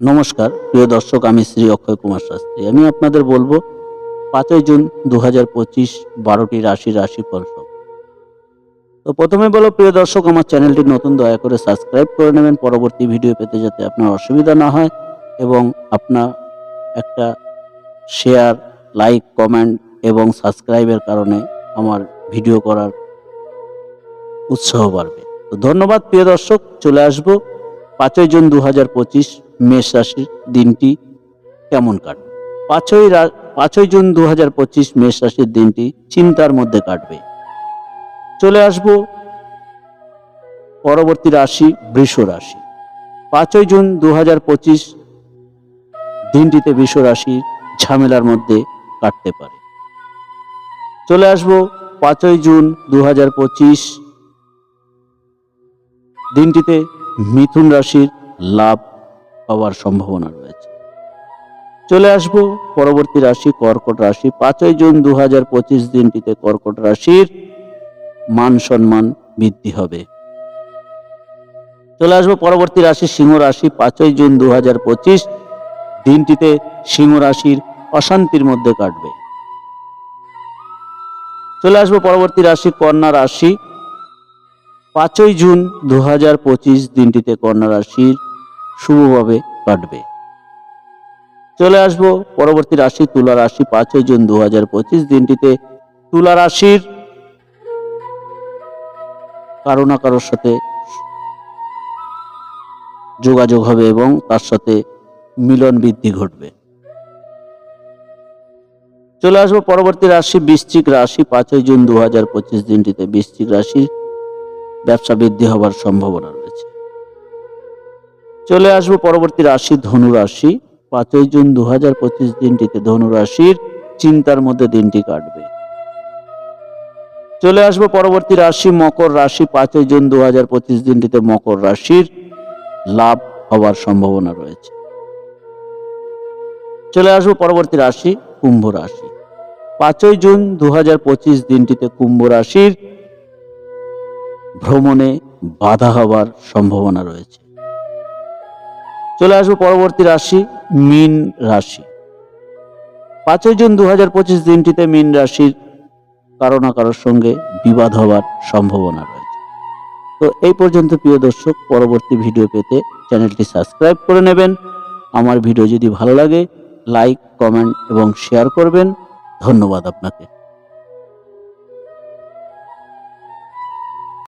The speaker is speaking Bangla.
নমস্কার, প্রিয় দর্শক, আমি শ্রী অক্ষয় কুমার শাস্ত্রী। আমি আপনাদের বলব, পাঁচই জুন দু হাজার পঁচিশ বারোটি রাশি রাশিফল সব। তো প্রথমে বলো, প্রিয় দর্শক, আমার চ্যানেলটি নতুন, দয়া করে সাবস্ক্রাইব করে নেবেন। পরবর্তী ভিডিও পেতে যাতে আপনার অসুবিধা না হয় এবং আপনার একটা শেয়ার লাইক কমেন্ট এবং সাবস্ক্রাইবের কারণে আমার ভিডিও করার উৎসাহ বাড়বে। তো ধন্যবাদ, প্রিয় দর্শক। চলে আসব পাঁচই জুন দু হাজার পঁচিশ মেষ রাশির দিনটি কেমন কাটবে? পাঁচই পাঁচই জুন দু হাজার পঁচিশ মেষ রাশির দিনটি চিন্তার মধ্যে কাটবে। চলে আসব পরবর্তী রাশি বৃষ রাশি। পাঁচই জুন দু হাজার পঁচিশ দিনটিতে বৃষ রাশির ঝামেলার মধ্যে কাটতে পারে। চলে আসব পাঁচই জুন দু হাজার পঁচিশ দিনটিতে মিথুন রাশির লাভ পাওয়ার সম্ভাবনা রয়েছে। চলে আসব পরবর্তী রাশি কর্কট রাশি। পাঁচই জুন দু হাজার পঁচিশ দিনটিতে কর্কট রাশির মান সম্মান বৃদ্ধি হবে। চলে আসব পরবর্তী রাশি সিংহ রাশি। পাঁচই জুন দু হাজার পঁচিশ দিনটিতে সিংহ রাশির অশান্তির মধ্যে কাটবে। চলে আসব পরবর্তী রাশি কন্যা রাশি। পাঁচই জুন দু হাজার পঁচিশ দিনটিতে কন্যা রাশির শুভভাবে কাটবে। চলে আসব পরবর্তী রাশি, তুলা রাশি। পাঁচই জুন দু হাজার পঁচিশ দিনটিতে তুলা রাশির কারও না কারোর সাথে যোগাযোগ হবে এবং তার সাথে মিলন বৃদ্ধি ঘটবে। চলে আসব পরবর্তী রাশি, বৃশ্চিক রাশি। পাঁচই জুন দু হাজার পঁচিশ দিনটিতে বৃশ্চিক রাশির ব্যবসা বৃদ্ধি হবার সম্ভাবনা রয়েছে। চলে আসব পরবর্তী রাশি, ধনু রাশি। পাঁচই জুন দু হাজার পঁচিশ দিনটিতে ধনু রাশির চিন্তার মধ্যে দিনটি কাটবে। চলে আসব পরবর্তী রাশি, মকর রাশি। পাঁচই জুন দু হাজার পঁচিশ দিনটিতে মকর রাশির লাভ হওয়ার সম্ভাবনা রয়েছে। চলে আসব পরবর্তী রাশি, কুম্ভ রাশি। পাঁচই জুন দু হাজার পঁচিশ দিনটিতে কুম্ভ রাশির ভ্রমণে বাধা হবার সম্ভাবনা রয়েছে। চলে আসব পরবর্তী রাশি, মীন রাশি। পাঁচই জুন দু হাজার পঁচিশ দিনটিতে মীন রাশির কারও না কারোর সঙ্গে বিবাদ হবার সম্ভাবনা রয়েছে। তো এই পর্যন্ত প্রিয় দর্শক, পরবর্তী ভিডিও পেতে চ্যানেলটি সাবস্ক্রাইব করে নেবেন। আমার ভিডিও যদি ভালো লাগে, লাইক, কমেন্ট এবং শেয়ার করবেন। ধন্যবাদ আপনাকে।